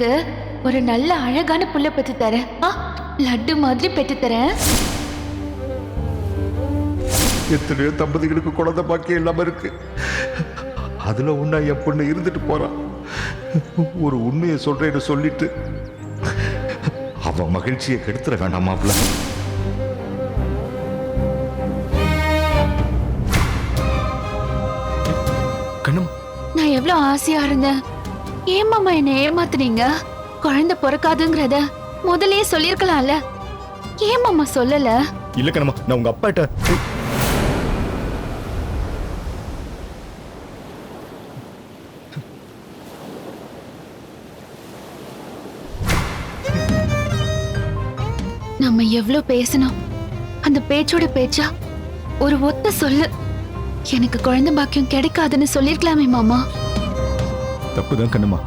உங்களுக்கு ஒரு நல்ல அழகான புள்ள பெற்று தரேன். ஆ, லட்டு மாதிரி பெற்று தரேன். எத்தனையோ தம்பதிகளுக்கு குழந்தை பாக்கியம் இல்லாம இருக்கு. அதுல ஒண்ணா என் பொண்ணு இருந்துட்டு போறான் ஒரு உண்மையை சொல்றேன்னு சொல்லிட்டு அவன் மகிழ்ச்சியை கெடுத்துட வேண்டாம் மாப்பிள்ள. நான் எவ்வளவு ஆசையா இருந்தேன். ஏமாமா என்ன ஏமாத்துனீங்க? குழந்தை பிறக்காதுங்கிறத முதல்லயே சொல்லிருக்கலாம்ல ஏமாமா சொல்லல? இல்ல கண்ணம்மா நான் உங்க அப்பாட்ட நம்ம எவ்வளவு பேசணும் அந்த பேச்சோட பேச்சா ஒரு ஒத்த சொல்லு. எனக்கு குழந்தை பாக்கியம் கிடைக்காதுன்னு சொல்லிருக்கலாமே மாமா. தப்புதான் கண்ணம்மா.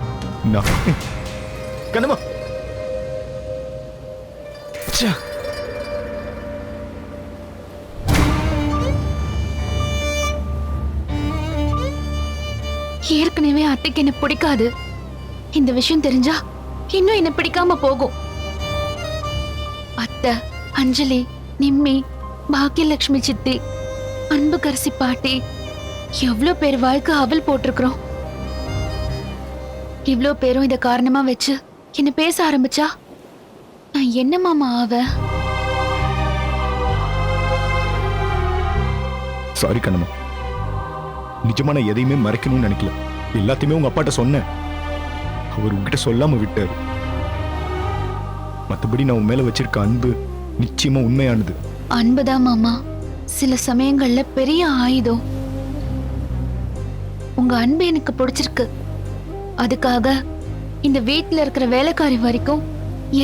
நான் கண்ணம்மா! ஏற்கனவே அத்தைக்கு என்ன பிடிக்காது. இந்த விஷயம் தெரிஞ்சா இன்னும் என்ன பிடிக்காம போகும். அத்தை அஞ்சலி நிம்மி பாக்கியலட்சுமி சித்தி அன்புக்கரசி பாட்டி எவ்வளவு பேர் வாழ்க்கை அவள் போட்டிருக்கிறோம். இவ்ளோ பேரும் இத காரணமா வச்சு என்ன பேச ஆரம்பிச்சா? நான் என்ன மாமா ஆவ? சாரி கண்ணம்மா. நிஜமா நான் எதையுமே மறைக்கணும்னு நினைக்கல. எல்லாத்தையுமே உங்க அப்பாட்ட சொன்னேன். அவர் உங்ககிட்ட சொல்லாம விட்டாரு. மத்தபடி நான் உன் மேல வச்சிருக்க அன்பு நிச்சயமா உண்மையானது. அன்புதான் மாமா. சில சமயங்கள்ல பெரிய ஆயுதம். உங்க அன்பு எனக்கு பிடிச்சிருக்கு. அதுக்காக இந்த வீட்டுல இருக்கிற வேலைக்காரி வரைக்கும்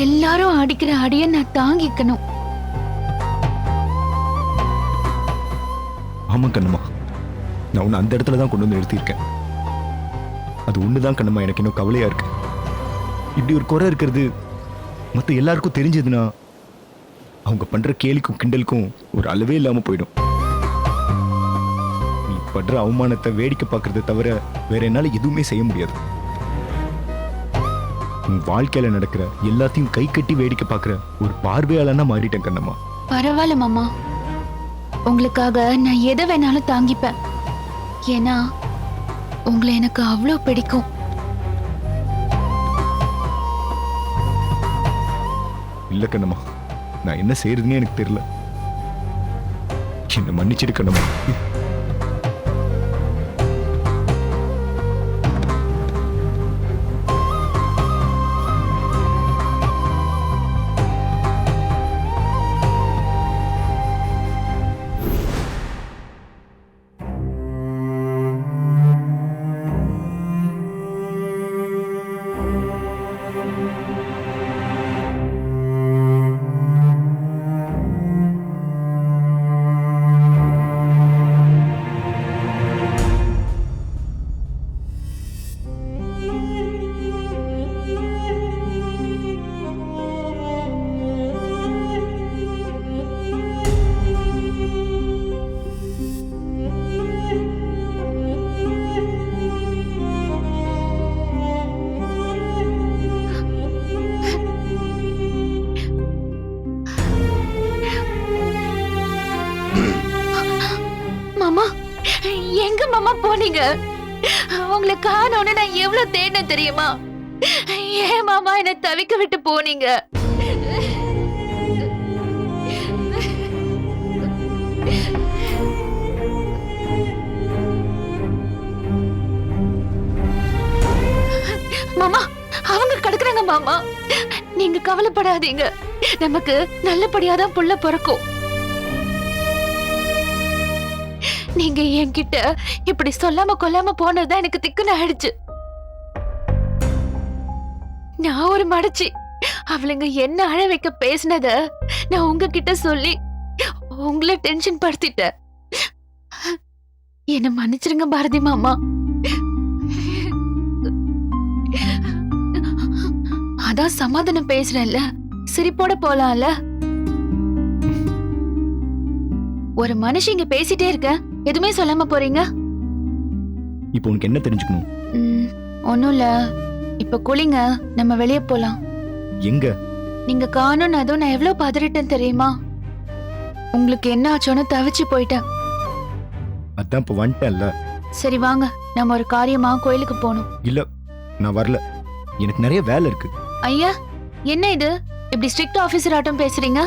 எல்லாரும் அடிக்கிற அடிய நான் தாங்கிக்கணும். ஆமா கண்ணம்மா. நான் உன்னை அந்த இடத்துல தான் கொண்டு வந்து நிறுத்தியிருக்கேன். அது ஒண்ணுதான் கண்ணம்மா எனக்கு இன்னும் கவலையா இருக்கு. இப்படி ஒரு குறை இருக்கிறது மற்ற எல்லாருக்கும் தெரிஞ்சதுன்னா அவங்க பண்ற கேலிக்கும் கிண்டலுக்கும் ஒரு அளவே இல்லாம போயிடும். நீ படுற அவமானத்தை வேடிக்கை பார்க்கறத தவிர வேற என்னால எதுவுமே செய்ய முடியாது. உன் வாழ்க்கையில நடக்கிற எல்லாத்தையும் கை கட்டி வேடிக்கை பார்க்குற ஒரு பார்வையாளனா மாறிட்டேன் கண்ணம்மா. பரவாயில்ல மாமா. உங்களுக்காக நான் எதை வேணாலும் தாங்கிப்பேன். ஏன்னா உங்களை எனக்கு அவ்வளோ பிடிக்கும். இல்ல கண்ணம்மா நான் என்ன செய்யறதுன்னே எனக்கு தெரியல. என்ன மன்னிச்சிடு கண்ணம்மா. எங்க மாமா போனீங்க. உங்களை காணோன்னு நான் எவ்வளவு தேடின தெரியுமா? ஏன் மாமா என்ன தவிக்க விட்டு போனீங்க? மாமா அவங்க கிடக்குறாங்க மாமா. நீங்க கவலைப்படாதீங்க. நமக்கு நல்லபடியாதான் புள்ள பிறக்கும். நீங்க என்கிட்ட இப்படி சொல்லாம கொல்லாம போனதுதான் எனக்கு திக்குன்னு ஆயிடுச்சு. நான் ஒரு மடச்சி அவளுங்க என்ன அழ வைக்க பேசினத நான் உங்ககிட்ட சொல்லி உங்களை டென்ஷன் படுத்திட்டேன். என்ன மன்னிச்சிருங்க பாரதி மாமா. அதான் சமாதானம் பேசுறேன்ல சிரிப்போட போலாம்ல. ஒரு மனுஷன் இங்க பேசிட்டே இருக்க. எதுவுமே சொல்லாம போறீங்க? இப்போ உனக்கு என்ன தெரிஞ்சுக்கணும்? ம், ஒண்ணும் இல்ல. இப்ப குளிங்க. நம்ம வெளிய போலாம். எங்க? நீங்க காணும் அதுவும் நான் எவ்வளவு பதறிட்டேன் தெரியுமா? உங்களுக்கு என்ன ஆச்சோன்னு தவிச்சு போயிட்டேன். அதான் இப்போ வந்துட்டேன்ல. சரி வாங்க. நம்ம ஒரு காரியமா கோயிலுக்கு போகணும். இல்ல நான் வரல. எனக்கு நிறைய வேலை இருக்கு. ஐயா என்ன இது? இப்படி ஸ்ட்ரிக்ட் ஆபீசர் ஆட்டம் பேசுறீங்க?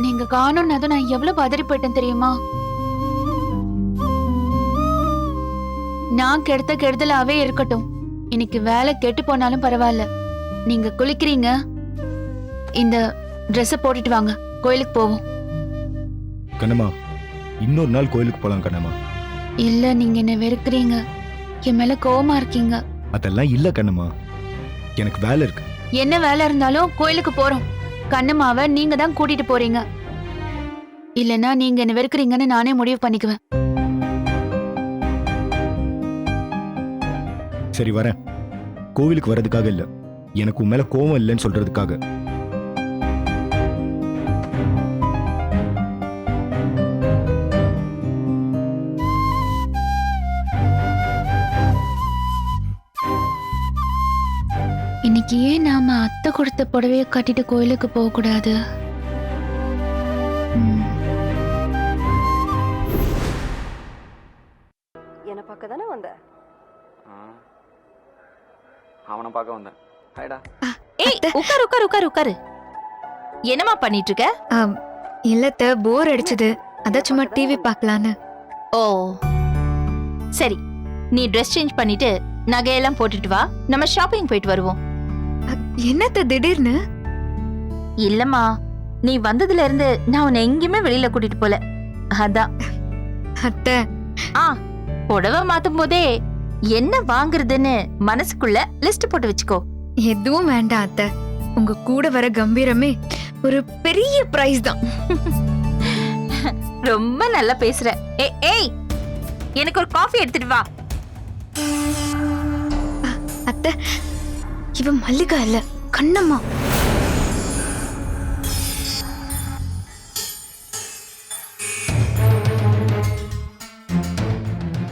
நீங்க காணும் அதுவும் நான் எவ்வளவு பதறி போயிட்டேன் தெரியுமா? நான் கெடுத்த கெடுதலாவே இருக்கட்டும். இன்னைக்கு வேலை கெட்டு போனாலும் பரவாயில்ல. நீங்க குளிக்கிறீங்க. இந்த Dress போட்டுட்டு வாங்க. கோயிலுக்கு போவோம். கண்ணம்மா இன்னொரு நாள் கோயிலுக்கு போலாம் கண்ணம்மா. இல்ல நீங்க என்ன வெறுக்கிறீங்க? என் மேல கோவமா இருக்கீங்க. அதெல்லாம் இல்ல கண்ணம்மா. எனக்கு வேலை இருக்கு. என்ன வேலை இருந்தாலும் கோயிலுக்கு போறோம். கண்ணம்மாவை நீங்க தான் கூட்டிட்டு போறீங்க. இல்லனா நீங்க என்ன வெறுக்கிறீங்கன்னு நானே முடிவு பண்ணிக்குவேன். சரி வரேன். கோவிலுக்கு வர்றதுக்காக இல்லை. எனக்கு உன் மேல கோவம் இல்லைன்னு சொல்றதுக்காக. இன்னைக்கு ஏன் நாம அத்தை கொடுத்த புடவைய கட்டிட்டு கோயிலுக்கு போக கூடாது அவனை பார்க்க வந்தேன். ஹாய்டா ஏய் உட்காரு உட்காரு உட்காரு உட்காரு. என்னம்மா பண்ணிட்டு இருக்க இல்லத்த போர் அடிச்சது. அதான் சும்மா டிவி பார்க்கலான்னு. ஓ சரி. நீ ட்ரெஸ் சேஞ்ச் பண்ணிட்டு நகையெல்லாம் போட்டுட்டு வா. நம்ம ஷாப்பிங் போயிட்டு வருவோம். என்னத்த திடீர்னு? இல்லம்மா நீ வந்ததுல இருந்து நான் உன்னை எங்கேயுமே வெளியில கூட்டிட்டு போல. அதான். அத்தை. ஆ புடவை மாத்தும் போதே என்ன வாங்குறதுன்னு மனசுக்குள்ள லிஸ்ட் போட்டு வச்சுக்கோ. எதுவும் வேண்டாம் அத்தை. உங்க கூட வர கம்பீரமே ஒரு பெரிய பிரைஸ் தான். ரொம்ப நல்லா பேசுற. ஏய் ஏய் எனக்கு ஒரு காஃபி எடுத்துட்டு வா. அத்தை இவ மல்லிகா இல்ல கண்ணம்மா.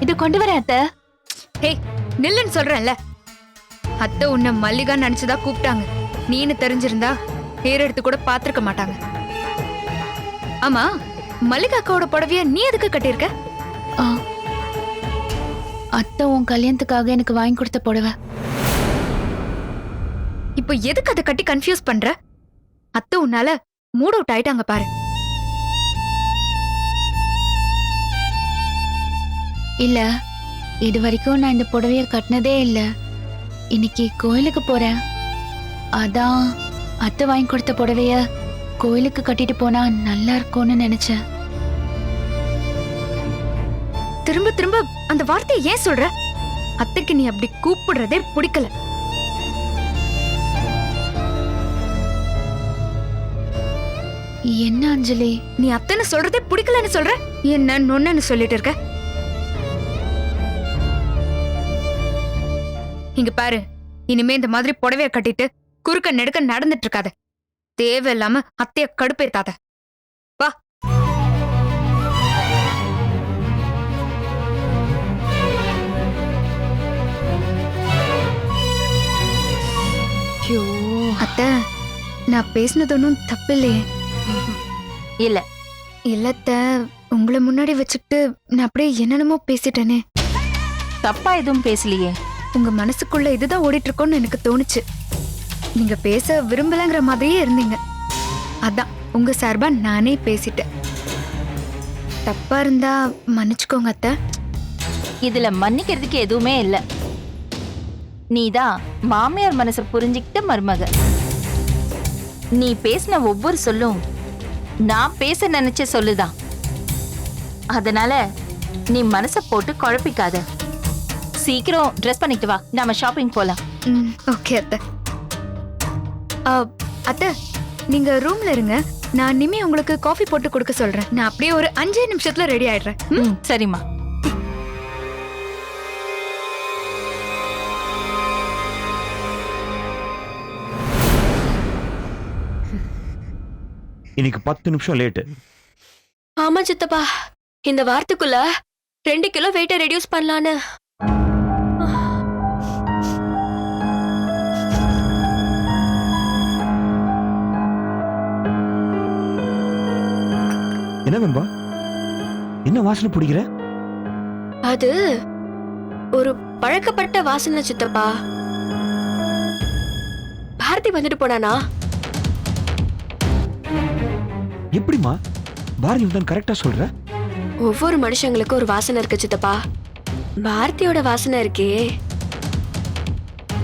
இது கொண்டு வரேன் அத்தை. ஹேய் நில்லுன்னு சொல்றேன்ல. அத்தை உன்னை மல்லிகா நினைச்சுதான் கூப்பிட்டாங்க. நீன்னு தெரிஞ்சிருந்தா பேர் எடுத்து கூட பாத்திருக்க மாட்டாங்க. ஆமா மல்லிகா அக்காவோட புடவைய நீ எதுக்கு கட்டியிருக்க. அத்தை உன் கல்யாணத்துக்காக எனக்கு வாங்கி கொடுத்த புடவை. இப்போ எதுக்கு அதை கட்டி கன்ஃபியூஸ் பண்ற? அத்தை உன்னால மூட் அவுட் ஆயிட்டாங்க பாரு. இல்ல இது வரைக்கும் நான் இந்த புடவைய கட்டினதே இல்ல. இன்னைக்கு கோயிலுக்கு போறேன். அதான் அத்தை வாங்கி கொடுத்த புடவைய கோயிலுக்கு கட்டிட்டு போனா நல்லா இருக்கும்னு நினைச்சேன். திரும்ப திரும்ப அந்த வார்த்தையை ஏன் சொல்ற? அத்தைக்கு நீ அப்படி கூப்பிடுறதே பிடிக்கல. என்ன அஞ்சலி? நீ அத்தைன்னு சொல்றதே பிடிக்கலன்னு சொல்ற? என்ன நொன்னு சொல்லிட்டு இருக்க? இங்க பாரு. இனிமே இந்த மாதிரி புடவைய கட்டிட்டு குறுக்க நெடுக்க நடந்துட்டு இருக்காத தேவையில்லாம அத்தைய கடுப்பேத்தாத. வா. அத்தை நான் பேசினது ஒன்றும் தப்பு இல்லையே இல்ல இல்லத்த உங்களை முன்னாடி வச்சுக்கிட்டு நான் அப்படியே என்னென்னமோ பேசிட்டேனே. தப்பா எதுவும் பேசலையே. உங்க மனசுக்குள்ள இதுதான் ஓடிட்டு இருக்கோன்னு எனக்கு தோணுச்சு. நீங்க பேச விரும்பலங்கிற மாதிரியே இருந்தீங்க. அதான் உங்க சார்பா நானே பேசிட்டேன். தப்பா இருந்தா மன்னிச்சுக்கோங்க அத்தை. இதுல மன்னிக்கிறதுக்கு எதுவுமே இல்ல. நீதான் மாமியார் மனச புரிஞ்சுக்கிட்ட மருமக. நீ பேசின ஒவ்வொரு சொல்லும் நான் பேச நினைச்ச சொல்லுதான். அதனால நீ மனச போட்டு குழப்பிக்காத. சீக்கிரம் ட்ரெஸ் பண்ணிட்டு வா. நாம ஷாப்பிங் போலாம். ம் ஓகே அத்தை. ஆ, அத்தை நீங்க ரூம்ல இருங்க. நான் நிமி உங்களுக்கு காஃபி போட்டு கொடுக்க சொல்றேன். நான் அப்படியே ஒரு அஞ்சே நிமிஷத்துல ரெடி ஆயிடுறேன். ம்? ம் சரிம்மா. இன்னைக்கு பத்து நிமிஷம் லேட்டு ஆமா சித்தப்பா. இந்த வாரத்துக்குள்ள ரெண்டு கிலோ வெயிட்டை ரெடியூஸ் பண்ணலான்னு. என்ன வெம்பா? என்ன வாசனை பிடிக்கிற? அது ஒரு பழக்கப்பட்ட வாசனை சித்தப்பா. பாரதி வந்துட்டு போனானா? எப்படிம்மா? பாரதி தான் கரெக்டா சொல்ற? ஒவ்வொரு மனுஷங்களுக்கும் ஒரு வாசனை இருக்கு சித்தப்பா. பாரதியோட வாசனை இருக்கே.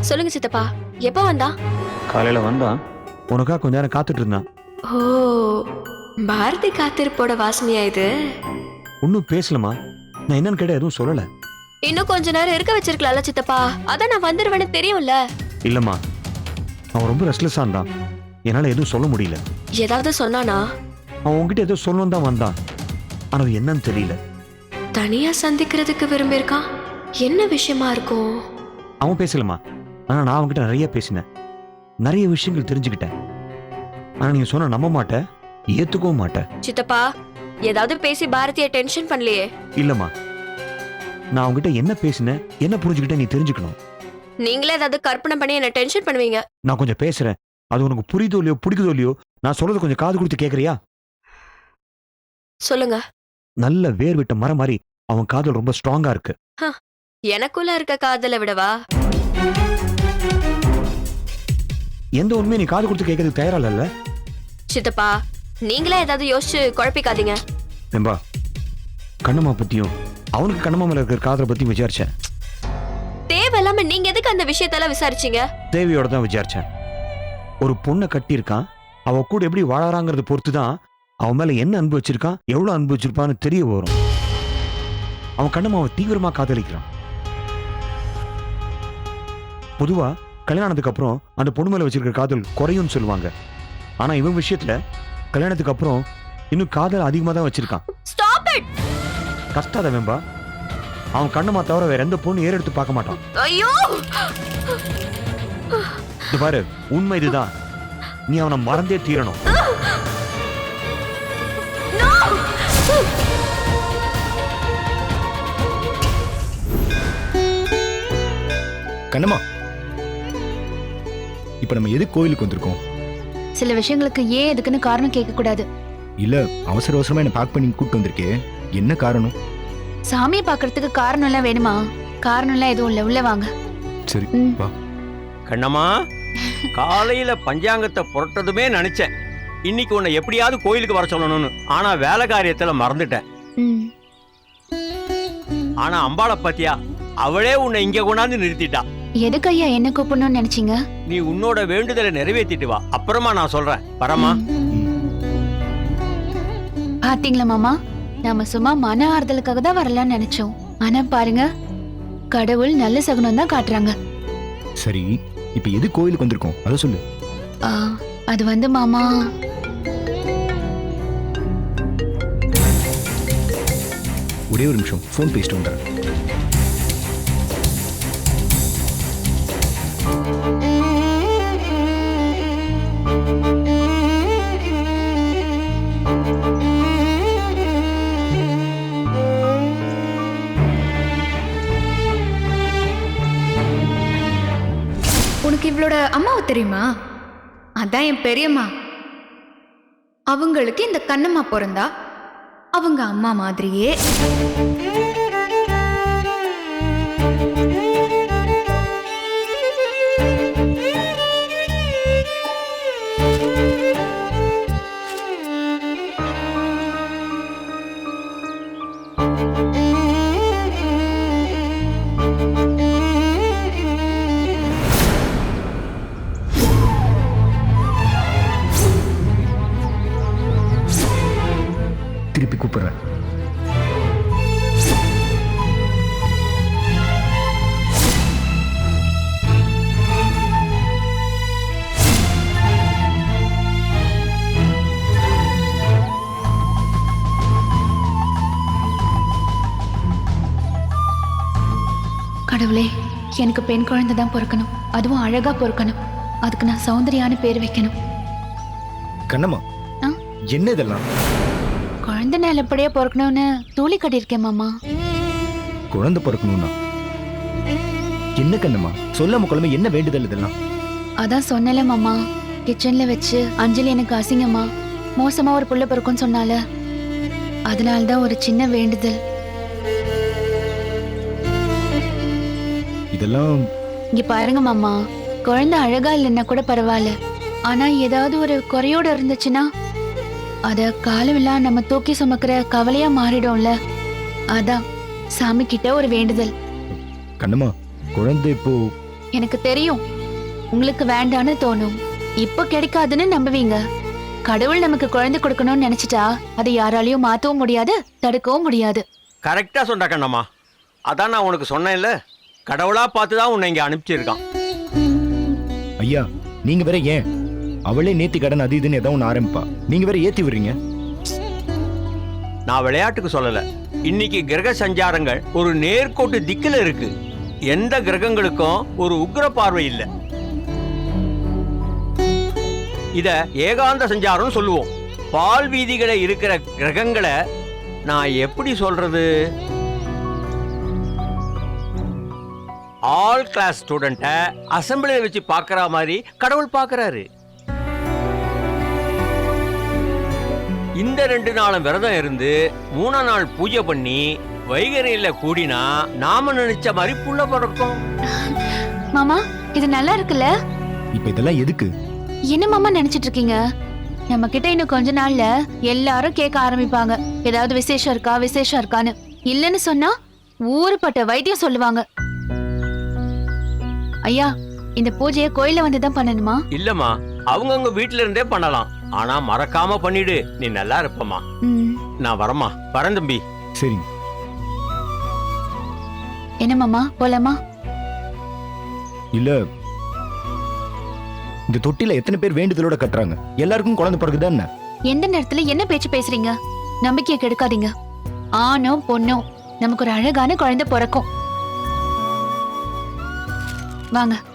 சொல்லுங்க சித்தப்பா எப்ப வந்தா காலையில வந்தான். உனக்கா கொஞ்ச நேரம் காத்துட்டு இருந்தான். ஓ. பாரதி காத்திருப்போட வாசனையா இது? ஒன்னும் பேசலமா நான் என்னன்னு கேட்ட எதுவும் சொல்லல. இன்னும் கொஞ்ச நேரம் இருக்க வச்சிருக்கலாம்ல சித்தப்பா. அதான் நான் வந்துருவேன்னு தெரியும்ல. இல்லம்மா. அவன் ரொம்ப ரெஸ்ட்லெஸ்ஸா இருந்தான். என்னால எதுவும் சொல்ல முடியல. ஏதாவது சொன்னானா? அவன் உன்கிட்ட ஏதோ சொல்லணும் தான் வந்தான். ஆனா அது என்னன்னு தெரியல. தனியா சந்திக்கிறதுக்கு விரும்பியிருக்கான்? என்ன விஷயமா இருக்கும்? அவன் பேசலம்மா. ஆனா நான் அவன்கிட்ட நிறைய பேசினேன். நிறைய விஷயங்கள் தெரிஞ்சுக்கிட்டேன். ஆனா நீங்க சொன்ன நம்ப மாட்டேன். ஏத்துக்கவும் மாட்டேன் சித்தப்பா ஏதாவது பேசி பாரதிய டென்ஷன் பண்ணலையே. இல்லம்மா. நான் அவன்கிட்ட என்ன பேசினேன் என்ன புரிஞ்சுக்கிட்டேன் நீ தெரிஞ்சுக்கணும். நீங்களே ஏதாவது கற்பனை பண்ணி என்ன டென்ஷன் பண்ணுவீங்க. நான் கொஞ்சம் பேசுறேன். அது உனக்கு புரியுதோ இல்லையோ பிடிக்குதோ இல்லையோ நான் சொல்றது கொஞ்சம் காது கொடுத்து கேக்குறியா? சொல்லுங்க. நல்ல வேர் விட்ட மரம் மாதிரி அவன் காதல் ரொம்ப ஸ்ட்ராங்கா இருக்கு. எனக்குள்ள இருக்க காதலை விடவா? எந்த உண்மையை நீ காது கொடுத்து கேட்கறதுக்கு தயாரா இல்ல? சித்தப்பா நீங்களே ஏதாவது யோசிச்சு குழப்பிக்காதீங்க. வெம்பா கண்ணம்மா பத்தியும் அவனுக்கு கண்ணம்மா மேல இருக்கிற காதலை பத்தியும் விசாரிச்சேன். தேவையில்லாம நீங்க எதுக்கு அந்த விஷயத்தெல்லாம் விசாரிச்சீங்க? தேவியோட தான் விசாரிச்சேன். ஒரு பொண்ணை கட்டியிருக்கான் அவ கூட எப்படி வாழறாங்கிறத பொறுத்து தான் அவன் மேல என்ன அன்பு வச்சிருக்கான் எவ்வளவு அன்பு வச்சிருப்பான்னு தெரிய வரும். அவன் கண்ணம்மாவை தீவிரமா காதலிக்கிறான். பொதுவா கல்யாணத்துக்கு அப்புறம் அந்த பொண்ணு மேல வச்சிருக்கிற காதல் குறையும்னு சொல்லுவாங்க. ஆனா இவன் விஷயத்துல கல்யாணத்துக்கு அப்புறம் இன்னும் காதல் அதிகமா தான் வச்சிருக்கான். ஸ்டாப் இட் கஷ்டாத வெம்பா. அவன் கண்ணம்மா தவிர வேற எந்த பொண்ணு ஏறெடுத்து பார்க்க மாட்டான். ஐயோ! இது பாரு உண்மை இதுதான். நீ அவனை மறந்தே தீரணும். கண்ணம்மா இப்ப நம்ம எது கோயிலுக்கு வந்திருக்கோம்? சில விஷயங்களுக்கு ஏன் எதுக்குன்னு காரணம் கேட்க கூடாது இல்ல அவசர அவசரமா என்ன பேக் பண்ணி கூட்டு வந்திருக்கே. என்ன காரணம்? சாமியை பார்க்கறதுக்கு காரணம் எல்லாம் வேணுமா? காரணம் எல்லாம் எதுவும் இல்ல உள்ள வாங்க. சரி ம். வா. கண்ணம்மா காலையில பஞ்சாங்கத்தை புரட்டதுமே நினைச்சேன். இன்னைக்கு உன்னை எப்படியாவது கோயிலுக்கு வர சொல்லணும்னு. ஆனா வேலை காரியத்துல மறந்துட்டேன். ம். ஆனா அம்பாளை பத்தியா அவளே உன்னை இங்க கொண்டாந்து நிறுத்திட்டா. எதுக்கு ஐயா என்ன கூப்பிடணும்னு நினைச்சீங்க? நீ உன்னோட வேண்டுதலை நிறைவேற்றிட்டு வா. அப்புறமா நான் சொல்றேன். வரமா பாத்தீங்களா மாமா? நாம சும்மா மன ஆறுதலுக்காக தான் வரலாம்னு நினைச்சோம். ஆனா பாருங்க கடவுள் நல்ல சகுனம் தான் காட்டுறாங்க. சரி இப்ப எது கோயிலுக்கு வந்திருக்கோம்? அதை சொல்லு. ஆ, அது வந்து மாமா ஒரே ஒரு நிமிஷம். ஃபோன் பேசிட்டு வந்துடுறேன். தெரியுமா? அதான் என் பெரியம்மா. அவங்களுக்கு இந்த கண்ணம்மா பிறந்தா அவங்க அம்மா மாதிரியே. எனக்கு பெண் குழந்தை தான் பிறக்கணும். அதுவும் அழகா பிறக்கணும். அதுக்கு நான் சௌந்தர்யான பேர் வைக்கணும். கண்ணம்மா? என்ன இதெல்லாம்? குழந்தை நல்லபடியா பிறக்கணும்னு தூளி கட்டியிருக்கேன் மாமா. குழந்தை பிறக்கணும்னா? என்ன கண்ணம்மா? சொல்லாம குழம்பு என்ன வேண்டுதல் இதெல்லாம்? அதான் சொன்னல மாமா. கிச்சன்ல வச்சு அஞ்சலி எனக்கு அசிங்கமா மோசமா ஒரு புள்ள பிறக்கும்னு சொன்னால. அதனால்தான் ஒரு சின்ன வேண்டுதல். இதெல்லாம் இங்க பாருங்க மாமா. குழந்தை அழகா இல்லைன்னா கூட பரவாயில்ல. ஆனா ஏதாவது ஒரு குறையோட இருந்துச்சுன்னா அத காலமெல்லாம் நம்ம தூக்கி சுமக்கிற கவலையா மாறிடும்ல. அதான் சாமி கிட்ட ஒரு வேண்டுதல். கண்ணம்மா குழந்தை இப்போ எனக்கு தெரியும். உங்களுக்கு வேண்டான்னு தோணும். இப்போ கிடைக்காதுன்னு நம்புவீங்க. கடவுள் நமக்கு குழந்தை கொடுக்கணும்னு நினைச்சிட்டா அதை யாராலையும் மாத்தவும் முடியாது தடுக்கவும் முடியாது. கரெக்டாக சொன்ன கண்ணம்மா. அதான் நான் உனக்கு சொன்னேன்ல. கடவுளா பார்த்து தான் உன்னை இங்கே அனுப்பிச்சிருக்கான். ஐயா நீங்க வேற ஏன்? அவளே நேத்தி கடன் அது இதுன்னு ஏதாவது ஒன்று ஆரம்பிப்பா. நீங்க வேற ஏத்தி விடுறீங்க? நான் விளையாட்டுக்கு சொல்லல. இன்னைக்கு கிரக சஞ்சாரங்கள் ஒரு நேர்கோட்டு திக்கில் இருக்கு. எந்த கிரகங்களுக்கும் ஒரு உக்கிர பார்வை இல்லை. இத ஏகாந்த சஞ்சாரம்னு சொல்லுவோம். பால் வீதிகளை இருக்கிற கிரகங்களை நான் எப்படி சொல்றது? ஆல் கிளாஸ் ஸ்டூடெண்ட்டை அசம்பிளியில் வச்சு பார்க்குற மாதிரி கடவுள் பார்க்கறாரு. இந்த ரெண்டு நாளும் விரதம் இருந்து மூணா நாள் பூஜை பண்ணி வைகரையில கூடினா நாம நினைச்ச மாதிரி புள்ள பிறக்கும். மாமா இது நல்லா இருக்குல்ல? இப்போ இதெல்லாம் எதுக்கு? என்ன மாமா நினைச்சிட்டு இருக்கீங்க? நம்ம கிட்ட இன்னும் கொஞ்ச நாள்ல எல்லாரும் கேட்க ஆரம்பிப்பாங்க. ஏதாவது விசேஷம் இருக்கா விசேஷம் இருக்கான்னு. இல்லைன்னு சொன்னா ஊருப்பட்ட வைத்தியம் சொல்லுவாங்க. ஐயா இந்த பூஜையை கோயில வந்து தான் பண்ணணுமா? இல்லம்மா அவங்கவுங்க வீட்ல இருந்தே பண்ணலாம். ஆனா மறக்காம பண்ணிடு. நீ நல்லா இருப்பம்மா. ம், நான் வரமா வரேன் தம்பி. சரிங்க என்ன மாமா போலாமா? இல்ல. இந்த தொட்டில எத்தனை பேர் வேண்டுதலோட கட்டுறாங்க? எல்லாருக்கும் குழந்தை பிறகுதான் என்ன? எந்த நேரத்துல என்ன பேச்சு பேசுறீங்க? நம்பிக்கையை கெடுக்காதீங்க. ஆணோ பொண்ணோ நமக்கு ஒரு அழகான குழந்தை பிறக்கும். வாங்க அகில்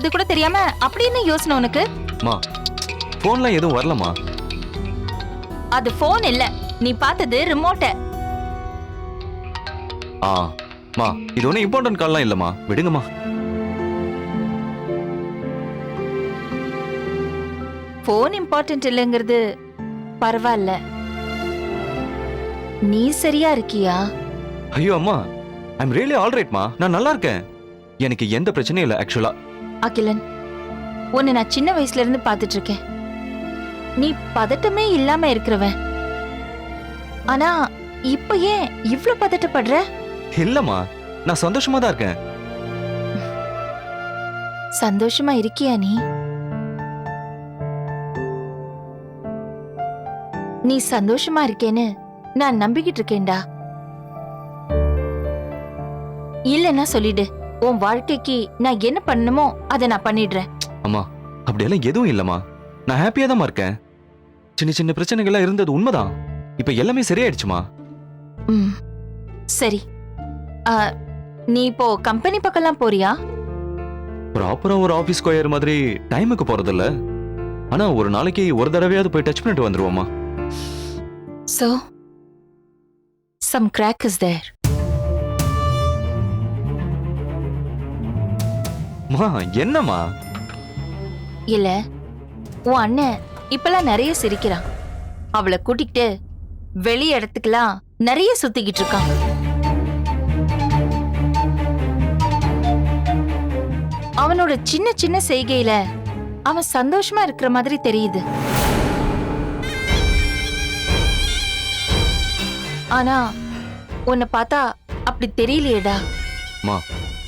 வருது கூட தெரியாம அப்படின்னு யோசனை உனக்கு? மா ஃபோன்லாம் எதுவும் வரலம்மா. அது போன் இல்ல. நீ பார்த்தது ரிமோட்ட ஆ மா இது ஒன்றும் இம்பார்ட்டன்ட் கால்லாம் இல்லைம்மா. விடுங்கம்மா. போன் இம்பார்ட்டன்ட் இல்லைங்கிறது பரவாயில்ல. நீ சரியா இருக்கியா? ஐயோ அம்மா ஐம் ரியலி ஆல்ரைட்மா நான் நல்லா இருக்கேன். எனக்கு எந்த பிரச்சனையும் இல்லை ஆக்சுவலா அகிலன் உன்னை நான் சின்ன வயசுல இருந்து பார்த்துட்டு இருக்கேன் நீ பதட்டமே இல்லாம இருக்கிறவன். ஆனா இப்ப ஏன் இவ்ளோ பதட்டப்படுற? இல்லம்மா நான் சந்தோஷமா தான் இருக்கேன். சந்தோஷமா இருக்கியா நீ? நீ சந்தோஷமா இருக்கேன்னு நான் நம்பிக்கிட்டு இருக்கேன்டா இல்லைன்னா சொல்லிடு. உன் வாழ்க்கைக்கு நான் என்ன பண்ணணுமோ அதை நான் பண்ணிடுறேன். அம்மா அப்படியெல்லாம் எதுவும் இல்லம்மா. நான் ஹாப்பியா தான் இருக்கேன். சின்ன சின்ன பிரச்சனைகள்லாம் இருந்தது உண்மைதான். இப்ப எல்லாமே சரியாயிடுச்சுமா? ம் சரி. ஆ, நீ இப்போ கம்பெனி பக்கம்லாம் போறியா? ப்ராப்பரா ஒரு ஆபீஸ் கொயர் மாதிரி டைமுக்கு போறது இல்ல ஆனா ஒரு நாளைக்கு ஒரு தடவையாவது போய் டச் பண்ணிட்டு வந்துருவோமா So, some crack is there. மா என்னம்மா? இல்ல உன் அண்ணன் இப்பெல்லாம் நிறைய சிரிக்கிறான். அவளை கூட்டிக்கிட்டு வெளி இடத்துக்குலாம் நிறைய சுத்திக்கிட்டு இருக்கான். அவனோட சின்ன சின்ன செய்கையில அவன் சந்தோஷமா இருக்கிற மாதிரி தெரியுது. ஆனா உன்னை பார்த்தா அப்படி தெரியலையேடா. மா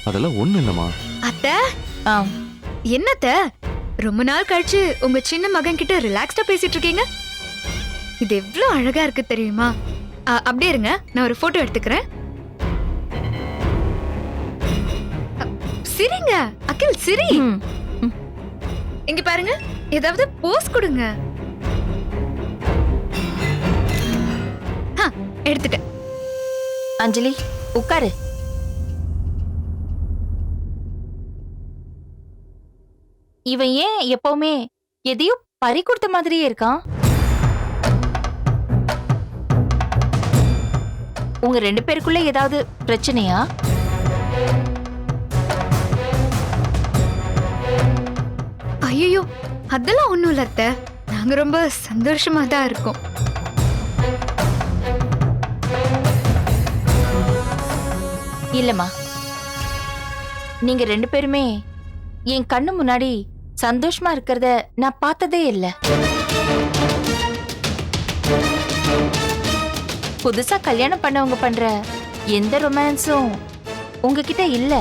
அதெல்லாம் ஒண்ணு இல்லம்மா. அத்த? என்னத்த? ரொம்ப நாள் கழிச்சு உங்க சின்ன மகன் கிட்ட ரிலாக்ஸ்டா பேசிட்டு இருக்கீங்க. இது எவ்வளவு அழகா இருக்கு தெரியுமா? அப்படியே இருங்க. நான் ஒரு போட்டோ எடுத்துக்கிறேன். சிரிங்க. அகில் சிரி. இங்க பாருங்க. ஏதாவது போஸ் கொடுங்க. எடுத்துட்டேன். அஞ்சலி உட்காரு. இவன் ஏன் எப்பவுமே எதையோ பறி கொடுத்த மாதிரியே இருக்கான்? உங்க ரெண்டு பேருக்குள்ள ஏதாவது பிரச்சனையா? ஐயோ அதெல்லாம் ஒண்ணும் இல்ல அத்தை. நாங்க ரொம்ப சந்தோஷமா தான் இருக்கோம். இல்லம்மா. நீங்க ரெண்டு பேருமே என் கண்ணு முன்னாடி சந்தோஷமா இருக்கிறத நான் பார்த்ததே இல்ல. புதுசா கல்யாணம் பண்ணவங்க பண்ற எந்த ரொமான்ஸும் உங்ககிட்ட இல்லை.